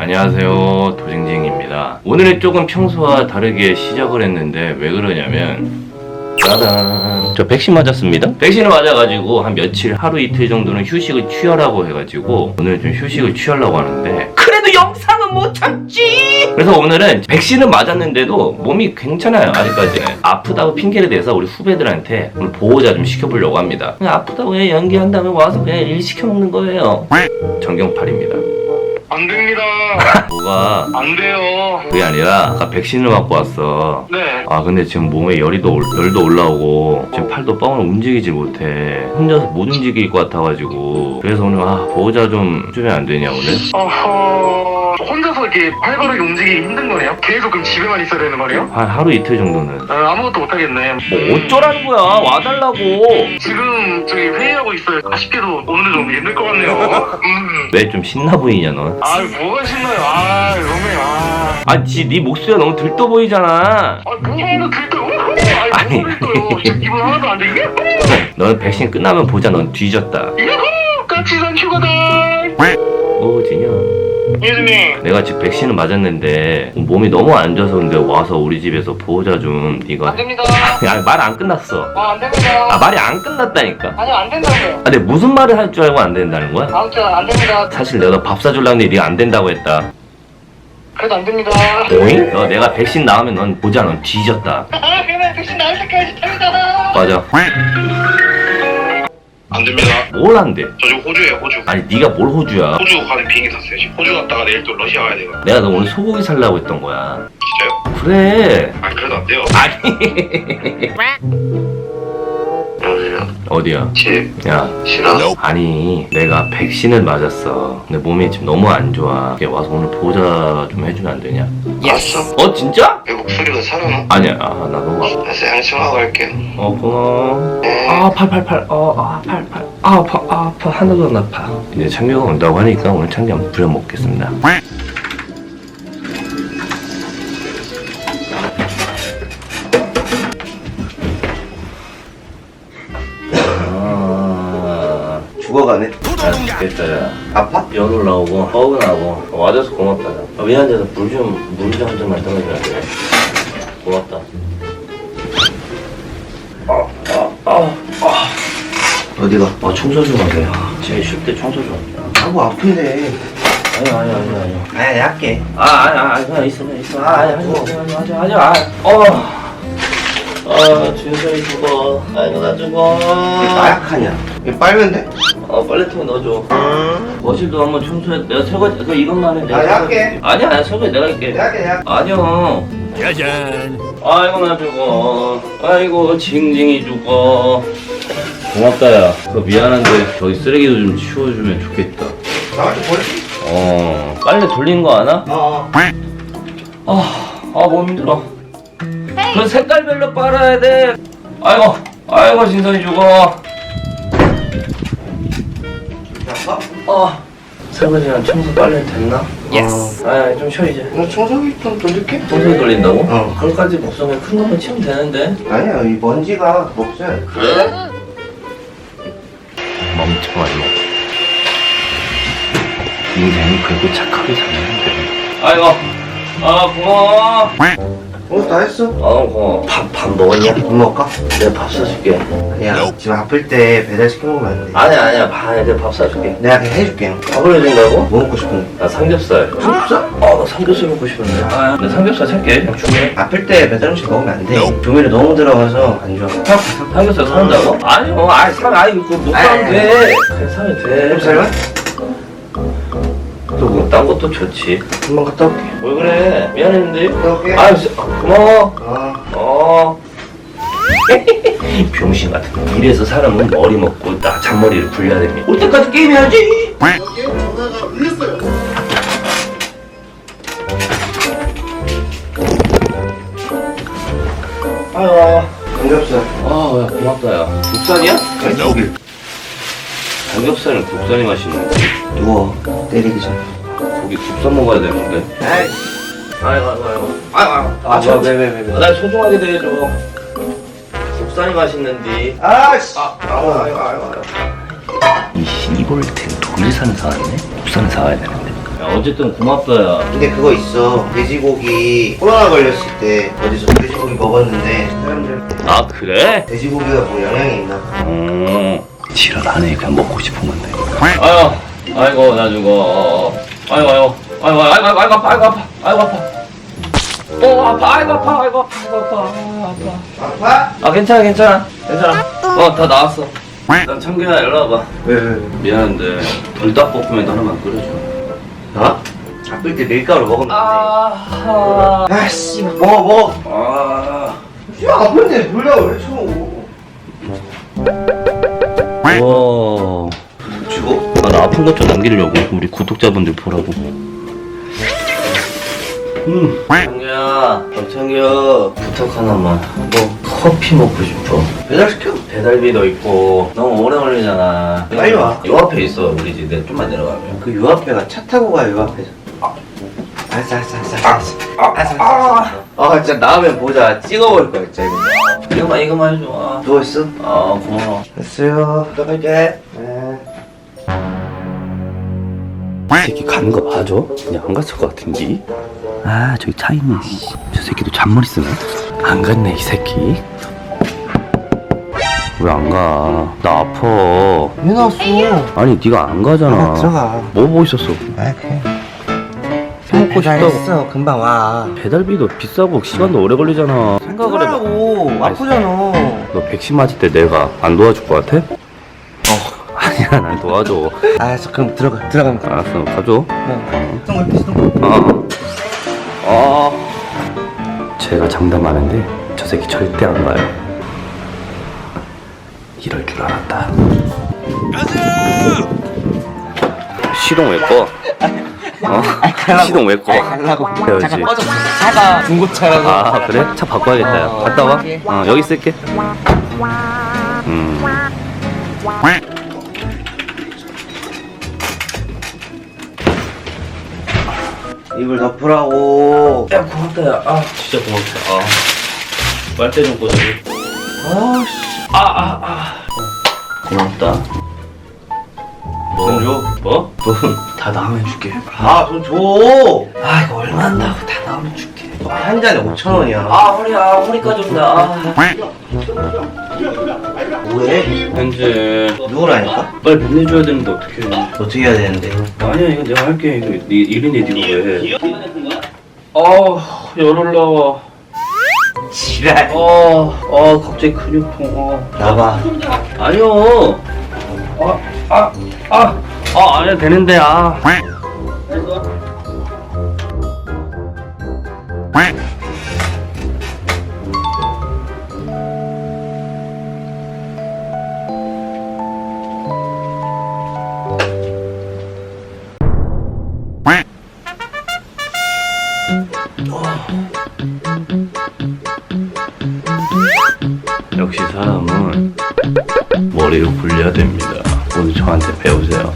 안녕하세요. 도징징입니다. 오늘은 조금 평소와 다르게 시작을 했는데 왜 그러냐면 짜잔. 저 백신 맞았습니다. 백신을 맞아가지고 한 며칠 하루 이틀 정도는 휴식을 취하라고 해가지고 오늘 좀 휴식을 취하려고 하는데 그래도 영상은 못 참지! 그래서 오늘은 백신을 맞았는데도 몸이 괜찮아요 아직까지 아프다고 핑계를 대서 우리 후배들한테 오늘 보호자 좀 시켜보려고 합니다. 그냥 아프다고 그냥 연기한 다음에 와서 그냥 일 시켜먹는 거예요. 정경팔입니다 안 됩니다. 뭐가 안 돼요. 그게 아니라 아까 백신을 맞고 왔어 네. 아 근데 지금 몸에 열이 도 올- 열도 올라오고 지금 팔도 뻥을 움직이지 못해 혼자서 못 움직일 것 같아가지고 그래서 오늘 아 보호자 좀 주면 안 되냐 오늘? 어허. 혼자서 이렇게 활발하게 움직이기 힘든 거네요? 계속 그럼 집에만 있어야 되는 말이에요? 한 하루 이틀 정도는 아, 아무것도 못하겠네. 뭐 어쩌라는 거야 와달라고 지금 저기 회의하고 있어요. 아쉽게도 오늘은 좀 힘들 것 같네요. 음. 왜 좀 신나 보이냐 너? 아, 뭐가 신나요? 아, 너무 아. 아지네 목소리가 너무 들떠 보이잖아 아, 뭐하는 들떠? 아니, 아니. 뭐가 기분 하나도 안 되게? 너는 백신 끝나면 보자 넌 뒤졌다 야호! 까치산 휴가다! 오 진영 예수님. 내가 지금 백신을 맞았는데 몸이 너무 안 좋아서 근데 와서 우리 집에서 보호자 좀 네가 됩니다. 야 말 안 끝났어 아, 안 됩니다. 아 말이 안 끝났다니까 아니요, 안 된다고요. 아, 근데 무슨 말을 할 줄 알고 안 된다는 거야? 아무튼 안 됩니다. 사실 내가 밥 사주려고 했는데 네가 안 된다고 했다. 그래도 안 됩니다. 오잉? 너 내가 백신 나오면 넌 보자 넌 뒤졌다. 아, 그러면 백신 나을 때까지 탑니다. 맞아. 안 됩니다. 뭘 한대? 저 지금 호주에 호주. 아니 네가 뭘 호주야? 호주 가는 비행기 탔어요. 지금 호주 갔다가 내일 또 러시아 가야 돼요. 내가 너 오늘 소고기 살라고 했던 거야. 진짜요? 그래. 아, 그래도 안 돼요. 아니. 어디야? 집 야. 싫어? 아니 내가 백신을 맞았어. 근데 몸이 지금 너무 안 좋아. 이게 와서 오늘 보호자 좀 해주면 안 되냐? 알았어. 어 진짜? 외국 소리가 살아나? 아니야. 아, 나 너무 아파. 알았어, 양심하고 갈게요. 어 고마워. 네. 아, 팔, 팔, 팔. 어, 아, 팔, 팔. 아, 아파, 아, 아파. 하나도 안 아파. 이제 창규가 온다고 하니까 오늘 창규 한번 부려먹겠습니다. 죽어가네. 잘 죽겠다, 야. 아파? 열 올라오고, 뻐근하고. 와줘서 고맙다, 야. 아, 미안해서 물 좀, 물좀 한 잔만 떠내줘야 돼. 고맙다. 아, 아, 아, 아. 어디가? 아 청소 좀 하세요. 제일 쉴 때 청소 좀. 하고 아픈데. 아니 아니 아니 아니. 아니, 약게. 아 아니 아니 그냥 있어 그냥 있어. 아 아니 하지 마 하지 마 하지 마. 어. 아 준서이 죽어. 아이고 나 죽어. 왜 나약하냐? 왜 빨면 돼? 어 빨래통 넣어줘. 거실도 한번 청소해. 내가 설거지 그 이것만 해. 내가 아, 설거지. 약해. 아니야 아니야 설거지 내가 할게. 약게, 약. 아니요. 짜잔. 아이고 나 죽어. 아이고 징징이 죽어. 고맙다 야. 그 미안한데 저기 쓰레기도 좀 치워주면 좋겠다. 나한테 버리 어 빨래 돌리는 거 아나? 어. 아, 아, 몸 힘들어. 그 색깔별로 빨아야 돼. 아이고, 아이고, 진선이 죽어. 아파? 어. 설거지랑 청소 빨래 됐나? 예스. 아, 좀 쉬어, 이제. 너 청소기 좀 돌릴게. 청소기 돌린다고? 어. 그걸까지 목숨에 큰 것만 치면 되는데. 아니야, 이 먼지가 없어요. 그래? 마. 인생이 그래도 착하게 살면 돼. 아이고, 아, 고마워. 어, 다 했어. 아, 고마워. 밥, 밥 먹었냐? 밥 먹을까? 내가 밥 사줄게. 아니야, 지금 아플 때 배달 시켜 먹으면 안 돼. 아니야 아니야 봐 내가 밥 사줄게 내가 그냥 해줄게. 밥을 해준다고? 뭐 먹고 싶은데? 나 삼겹살 삼겹살? 아 나 삼겹살 먹고 싶은데 아 나 삼겹살 살게 그냥 주문해 아플 때 배달 음식 먹으면 안 돼. 조미료 너무 들어가서 안 좋아. 삼겹살 사는다고? 아니요 아이 사 아이 그거 못 사면 돼 그냥 사면 돼 삼겹살만? 또뭐딴 것도 좋지 한번 갔다 올게. 왜 그래 미안했는데 갔다 올게. 아유 씨, 고마워 어. 어 병신 같은 거 이래서 사람은 머리 먹고 딱 잔머리를 굴려야 됩니다 올 때까지 게임해야지 아유 아유 삼겹살. 아, 야, 고맙다, 야. 국산이야? 아니, 여기. 삼겹살은 국산이 맛있는데. 누워. 때리기 전에. 고기 국산 먹어야 되는데. 아이. 아이고, 아이고, 아이고. 아, 아, 아, 저- 왜, 왜, 왜, 왜. 날 소중하게 대해줘. 국산이 맛있는데. 아, 씨. 아, 아이고, 아이고, 아이고. 이 씨볼텐 독일 사는 사왔네? 국산을 사와야 되는데. 야, 어쨌든 고맙다 야 근데 그거 있어 돼지고기 코로나 걸렸을 때 어디서 돼지고기 먹었는데 사람들 아 그래? 돼지고기가 뭐 영향이 있나 봐어 지랄하네 그냥 먹고 싶은 건데 아유 아이고 나 죽어 아이고 아이고 아이고 아이고 아이고 아이고 아이고 아파 아이고 아파. 어 아파 아이고 아파 아이고 아파 아이고 아파 아파. 아파? 아 괜찮아 괜찮아. 괜찮아. 어 다 나왔어. 난 창규야 일로 와봐. 왜 왜? 미안한데 불닭볶음면 하나만 끓여줘. 나? 아플 때 밀가루 먹으면 아, 돼. 아씨 먹어 먹어. 아, 야 아픈데 물약을 왜 쳐? 와? 아, 나 아픈 것 좀 남기려고 우리 구독자분들 보라고. 음. 창규야, 박창규 부탁 하나만. 뭐 커피 먹고 싶어. 배달시켜 배달비도 있고 너무 오래 걸리잖아. 빨리 와. 요 앞에 있어 우리 집. 내 좀만 내려가면. 그 요 앞에가 차 타고 가요 요 앞에서 알았어 알았어 알았어 알았어 알았어 알았어 아 진짜 나오면 보자 찍어버릴 거야 진짜 이거 이거만 이거만 해줘. 아, 누워있어? 아 고마워. 됐어요 들어갈게 네. 새끼 가는 거 맞아? 그냥 안 갔을 것 같은데? 아 저기 차 있네 씨. 저 새끼도 잔머리 쓰네 안 갔네 이 새끼 왜 안 가? 나 아파 왜 나왔어? 아니 네가 안 가잖아 아, 들어가 뭐 보고 있었어? 아 그래 먹고 싶다고 배달했어 금방 와 배달비도 비싸고 시간도 오래 걸리잖아 생각을 해봐 하고 아프잖아 너 백신 맞을 때 내가 안 도와줄 것 같아? 어 아니야 난 도와줘 알았어 그럼 들어가 들어가면 가 알았어 가줘 시동 걸게 시동 어. 어. 제가 장담하는데 저 새끼 절대 안 가요. 이럴 줄 알았다. 시동 왜 꺼? 어? 시동 왜 꺼? 가려고 해야지. 차가 중고차라서 아 그래? 차 바꿔야겠다. 야. 갔다 와. 어 여기 쓸게. 음. 이불 덮으라고 야 고맙다 야. 아 진짜 고맙다. 아. 빨대 좀 꽂아줘. 아씨 아 아 아. 고맙다. 돈 줘? 뭐? 돈 다 나오면 줄게. 아 돈 줘! 아 이거 얼마 한다고 다 나오면 줄게. 한 잔에 5천 원이야 아 허리야 허리까지 온다. 뭐해? 현재 누구라니까? 빨리 돈 내줘야 되는데 어떻게? 어떻게 해야 되는데 아니야 이거 내가 할게. 이거 네 일인데 네가 왜? 아 열올라. 지랄 아, 아 갑자기 근육통. 아. 나봐 아니요. 아, 아, 아, 아, 아니야 되는데 아. 역시 머리를 굴려야 됩니다. 오늘 저한테 배우세요.